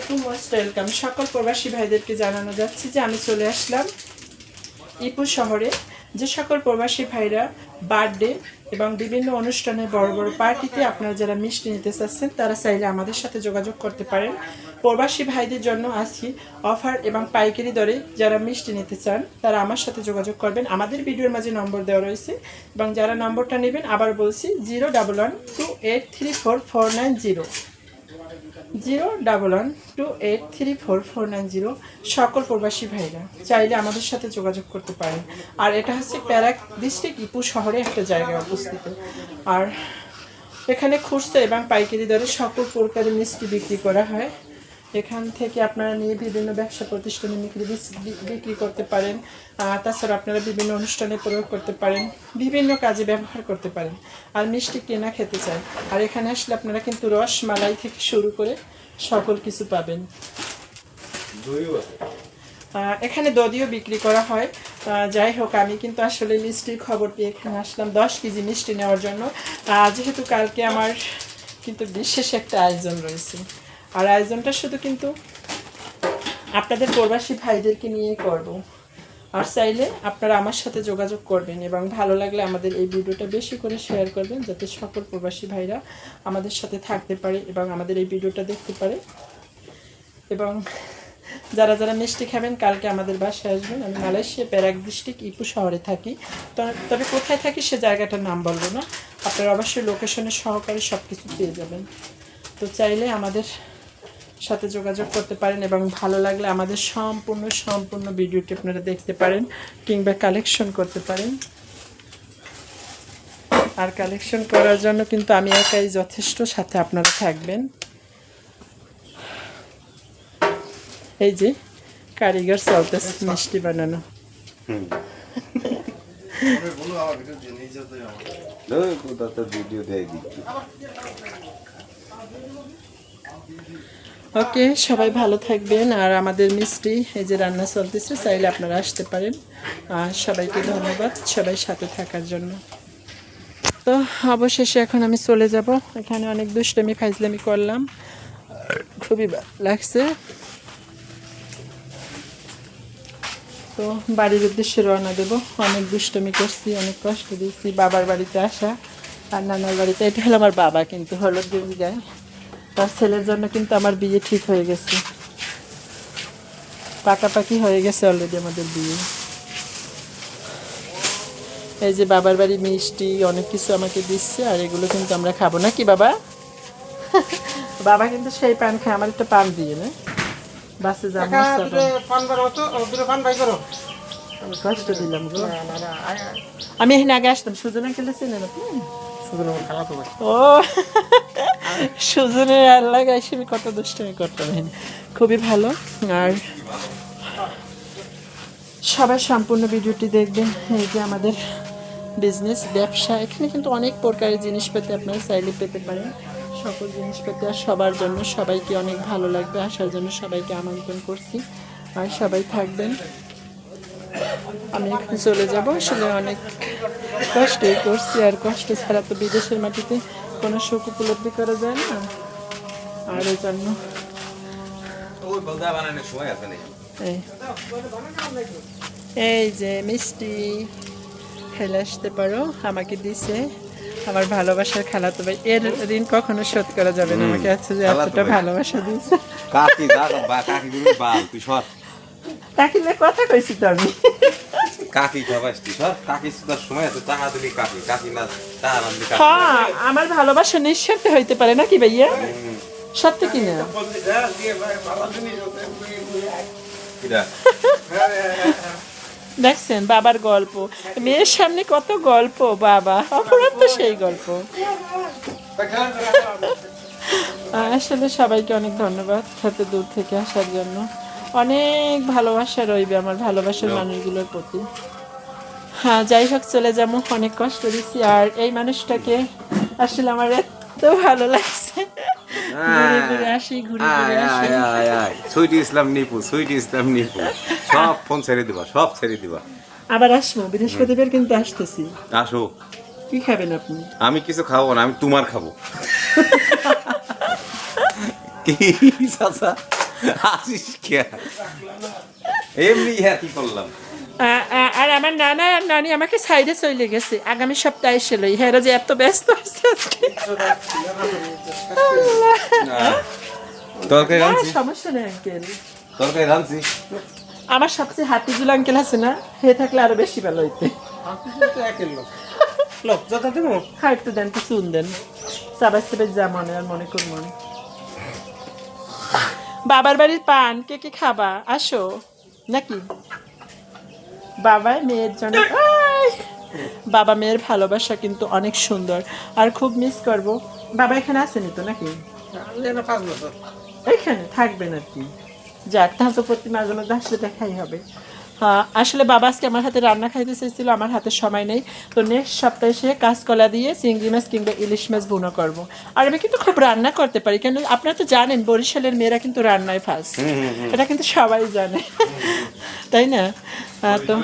আলাইকুম most welcome সকল প্রবাসী ভাইদেরকে জানানো যাচ্ছে যে আমি চলে আসলাম ইপুর শহরে। যে সকল প্রবাসী ভাইরা বার্থডে এবং বিভিন্ন অনুষ্ঠানে বড় বড় পার্টিতে আপনারা যারা মিষ্টি নিতে চাচ্ছেন, তারা চাইলে আমাদের সাথে যোগাযোগ করতে পারেন। প্রবাসী ভাইদের জন্য আজকে অফার এবং পাইকারি দরে যারা মিষ্টি নিতে চান, তারা আমার সাথে যোগাযোগ করবেন। আমাদের ভিডিওর মাঝে নম্বর দেওয়া রয়েছে এবং যারা নম্বরটা নেবেন, আবার বলছি zero double one two eight three four four nine zero zero double one two eight three four four nine zero সকল প্রবাসী ভাইরা, চাইলে আমাদের সাথে যোগাযোগ করতে পারেন। আর এটা হচ্ছে প্যারাক ডিস্ট্রিক্ট ইপু শহরে একটা জায়গায় অবস্থিত। আর এখানে খুচরা এবং পাইকারি দরে সকল প্রকারের মিষ্টি বিক্রি করা হয়। এখান থেকে আপনারা নিয়ে বিভিন্ন ব্যবসা প্রতিষ্ঠানে বিক্রি বিক্রি করতে পারেন। তাছাড়া আপনারা বিভিন্ন অনুষ্ঠানে প্রয়োগ করতে পারেন। বিভিন্ন কাজে ব্যবহার করতে পারেন। আর মিষ্টি কেনা খেতে চায়। আর এখানে আসলে আপনারা কিন্তু রস মালাই থেকে শুরু করে সকল কিছু পাবেন। এখানে দদিও বিক্রি করা হয়। যাই হোক আমি কিন্তু আসলে মিষ্টির খবর পেয়ে এখানে আসলাম। দশ কেজি মিষ্টি নেওয়ার জন্য। যেহেতু কালকে আমার কিন্তু বিশেষ একটা আয়োজন রয়েছে। আর আয়োজনটা শুধু কিন্তু আপনাদের প্রবাসী ভাইদেরকে নিয়েই করব। আর চাইলে আপনারা আমার সাথে যোগাযোগ করবেন এবং ভালো লাগলে আমাদের এই ভিডিওটা বেশি করে শেয়ার করবেন যাতে সকল প্রবাসী ভাইরা আমাদের সাথে থাকতে পারে এবং আমাদের এই ভিডিওটা দেখতে পারে। এবং যারা যারা মিষ্টি খাবেন, কালকে আমাদের বাসায় আসবেন। আমি মালয়েশিয়া প্যারাক ডিস্ট্রিক্ট ইপু শহরে থাকি। তবে কোথায় থাকি সে জায়গাটার নাম বলব না। আপনারা অবশ্যই লোকেশনের সহকারে সব কিছু পেয়ে যাবেন। তো চাইলে আমাদের সাথে যোগাযোগ করতে পারেন এবং ভালো লাগলে আমাদের সম্পূর্ণ সম্পূর্ণ ভিডিওটি আপনারা দেখতে পারেন কিংবা কালেকশন করতে পারেন। আর কালেকশন করার জন্য কিন্তু আমি একাই যথেষ্ট সাথে আপনারা থাকবেন। এই যে কারিগর চলতেছে, মিষ্টি বানানো। ভিডিও দেয় ওকে, সবাই ভালো থাকবেন। আর আমাদের মিষ্টি, এই যে রান্না চলতেছে, চাইলে আপনারা আসতে পারেন। আর সবাইকে ধন্যবাদ, সবাই সাথে থাকার জন্য। তো অবশেষে এখন আমি চলে যাব। এখানে অনেক দুষ্টমি, ফাইজলামি করলাম। খুবই লাগছে। তো বাড়ির উদ্দেশ্যে রওনা দেবো। অনেক দুষ্টমি করছি, অনেক কষ্ট দিয়েছি। বাবার বাড়িতে আসা আর নানার বাড়িতে, এটা হলো আমার বাবা, কিন্তু হলুদ দিবি গায়ে। তার ছেলের জন্য কিন্তু আমার বিয়ে ঠিক হয়ে গেছে। পাকাপাকি হয়ে গেছে অলরেডি আমাদের বিয়ে। এই যে বাবার বাড়ি মিষ্টি অনেক কিছু আমাকে দিচ্ছে আর এগুলো কিন্তু আমরা খাব। না কি বাবা? বাবা কিন্তু সেই পান খায় আমার একটা পান দিয়ে না। বাসে যাব কষ্ট দিলাম গো। আমি এখানে আগে আসতাম সুজন আঙ্কেল চেনেন আপনি ও, সুজনের আল্লাহ গাইছে কত দুষ্টমি খুবই ভালো। আর সবাই সম্পূর্ণ ভিডিওটি দেখবেন, এই যে আমাদের বিজনেস ব্যবসা, এখানে কিন্তু অনেক প্রকারের জিনিসপাতি আপনারা চাইলে পেতে পারেন। সকল জিনিসপাতি আর সবার জন্য সবাইকে অনেক ভালো লাগবে। আসার জন্য সবাইকে আমন্ত্রণ করছি। আর সবাই থাকবেন। আমি এখন চলে যাব। আসলে অনেক কষ্টই করছি আর কষ্ট ছাড়া তো বিদেশের মাটিতে কোনো সুখ উপলব্ধি করা যায় না। আর এই জন্য এই যে মিষ্টি খেলে আসতে পারো আমাকে দিছে আমার ভালোবাসার খালাতো ভাই এর ঋণ কখনো শোধ করা যাবে না আমাকে আছে যে এতটা ভালোবাসা দিয়েছে। কাকি কাকি বাল তুই সর। তাকিলে কথা কইছি তো আমি। কাকি খাবাস তুই কাকি সুদার সময় আছে টাকা কাকি কাকি না টাকা না কাকি। হ্যাঁ আমার ভালোবাসা নিঃস্বার্থে হইতে পারে নাকি ভাইয়া? সত্যি কিনা কিরা? দেখছেন বাবার গল্প। মেয়ের সামনে কত গল্প বাবা। অপরাধ তো সেই গল্প। আসলে সবাইকে অনেক ধন্যবাদ সাথে দূর থেকে আসার জন্য। অনেক ভালোবাসা রইবে আমার ভালোবাসার মানুষগুলোর প্রতি। হ্যাঁ যাই হোক চলে যাব। অনেক কষ্ট দিচ্ছি। আর এই মানুষটাকে আসলে আমার এত ভালো লাগছে। সুইট ইসলাম নিপু সুইট ইসলাম নিপু। সব ফোন ছেড়ে দিবা সব ছেড়ে দিবা। আবার আসব। বৃহস্পতিবার কিন্তু আসতেছি। আসো। কি খাবেন আপনি? আমি কিছু খাব না আমি তোমার খাব। কি চাচা? আসিস কে? এমনি হ্যাঁ কি করলাম আর আমার নানা আর নানি আমাকে সাইডে চলে গেছে। আগামী সপ্তাহে এসে লই। হেরা যে এত ব্যস্ত আছে আজকে। তরকারি রাঁধছি সমস্যা নেই আঙ্কেল। তরকারি রাঁধছি আমার সবচেয়ে হাতিজুল আঙ্কেল আছে না হে থাকলে আরও বেশি ভালো হইতে। লোক। যত দেবো। হ্যাঁ একটু দেন শুন দেন। সাবাস সাবাস যা মনে আর মনে কোন মনে বাবার বাড়ির পান কে কে খাবা? আসো। নাকি? বাবা মেয়ের জন্য বাবা মেয়ের ভালোবাসা কিন্তু অনেক সুন্দর। আর খুব মিস করব। বাবা এখানে আসেনি তো নাকি? এখানে থাকবেন আর কি। যাক তাহলে তো প্রতি মাঝে মধ্যে আসলে দেখাই হবে। আসলে বাবা আজকে আমার হাতে রান্না খাইতে চেয়েছিল আমার হাতে সময় নেই। তো নেক্সট সপ্তাহে সে কাঁচকলা দিয়ে চিংড়ি মাছ কিংবা ইলিশ মাছ বুনো করব। আর আমি কিন্তু খুব রান্না করতে পারি কেন আপনারা তো জানেন বরিশালের মেয়েরা কিন্তু রান্নায় ফার্স্ট এটা কিন্তু সবাই জানে। তাই না? তো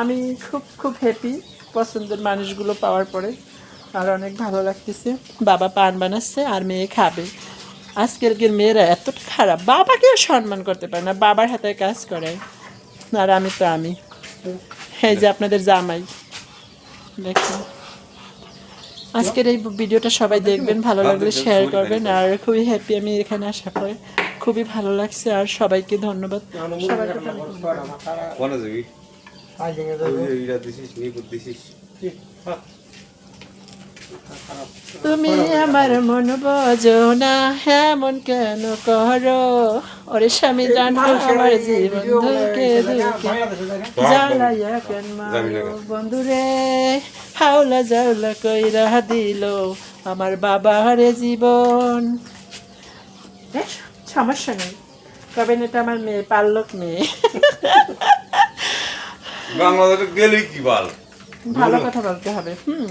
আমি খুব খুব হ্যাপি পছন্দের মানুষগুলো পাওয়ার পরে। আর অনেক ভালো লাগতেছে। বাবা পান বানাচ্ছে আর মেয়ে খাবে। আজকের মেয়েরা এতটা খারাপ। বাবাকেও সম্মান করতে পারে না বাবার হাতে কাজ করে। আর আমি তো আমি। এই যে আপনাদের জামাই। দেখুন। আজকের এই ভিডিওটা সবাই দেখবেন ভালো লাগলে শেয়ার করবেন। আর খুবই হ্যাপি আমি এখানে আশা করি। খুবই ভালো লাগছে আর সবাইকে ধন্যবাদ। সবাইকে ধন্যবাদ। কোনে যাবি আজ ভেঙে ওই যাবে যে ইরা দিছিস নিপুর দিছিস তুমি আমার মন বোঝো না এমন কেন করো? ওরে স্বামী জানো আমার জীবন ধুকে ধুকে জ্বালাইয়া কেন মারো বন্ধুরে হাওলা জাউলা কইরা দিল আমার বাবারে জীবন। সমস্যা নেই। তবে এটা আমার মেয়ে পাল্লক মেয়ে। বাংলাদেশে গেলি কি বল? ভালো কথা বলতে হবে হুম।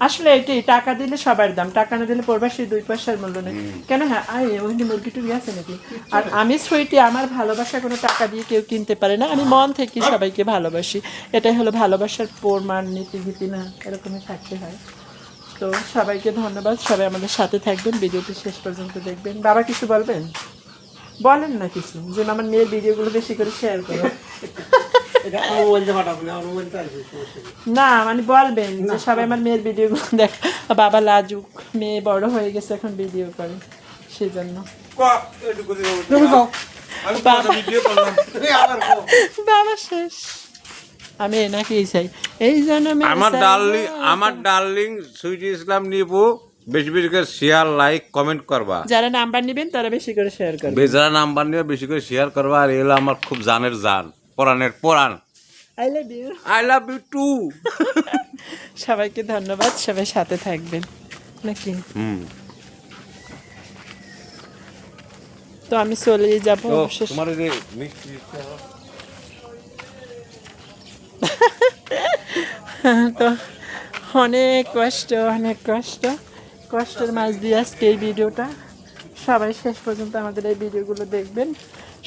আসলে এটাই টাকা দিলে সবার দাম টাকা না দিলে প্রবাসী দুই পয়সার মূল্য নেই। কেন হ্যাঁ আই ওখানে মুরগি টুরগি আছে নাকি? আর আমি সুইটি আমার ভালোবাসা কোনো টাকা দিয়ে কেউ কিনতে পারে না। আমি মন থেকে সবাইকে ভালোবাসি। এটাই হলো ভালোবাসার প্রমাণ নীতি ভীতি না এরকমই থাকতে হয়। তো সবাইকে ধন্যবাদ। সবাই আমাদের সাথে থাকবেন। ভিডিওটি শেষ পর্যন্ত দেখবেন। বাবা কিছু বলবেন? বলেন না কিছু। যেন আমার মেয়ের ভিডিওগুলো বেশি করে শেয়ার করো। না মানে বলবেন যে সবাই আমার মেয়ের ভিডিও দেখ বাবা লাজুক মেয়ে বড় হয়ে গেছে এখন ভিডিও করে সেই জন্য তুমি আমি তোমার ভিডিও করলাম। তুমি আবার কও। বাবা শেষ। আমি এনাকেই চাই এই জন্য আমার ডার্লিং আমার ডার্লিং সুইট ইসলাম নিবু বেশি বেশি করে শেয়ার লাইক কমেন্ট করবা। যারা নাম্বার নেবেন তারা বেশি করে শেয়ার করবে যারা নাম্বার নিয়ে বেশি করে শেয়ার করবা। আর এগুলো আমার খুব জানের জান। পরাণের পরাণ I love you I love you too সবাইকে ধন্যবাদ সবাই সাথে থাকবেন। নাকি? হুম। তো আমি চলে যাব তোমার যে মিষ্টি তো অনেক কষ্ট অনেক কষ্ট। কষ্টের মাঝ দিয়ে আজকে এই ভিডিওটা। সবাই শেষ পর্যন্ত আমাদের এই ভিডিওগুলো দেখবেন।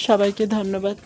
সবাইকে ধন্যবাদ।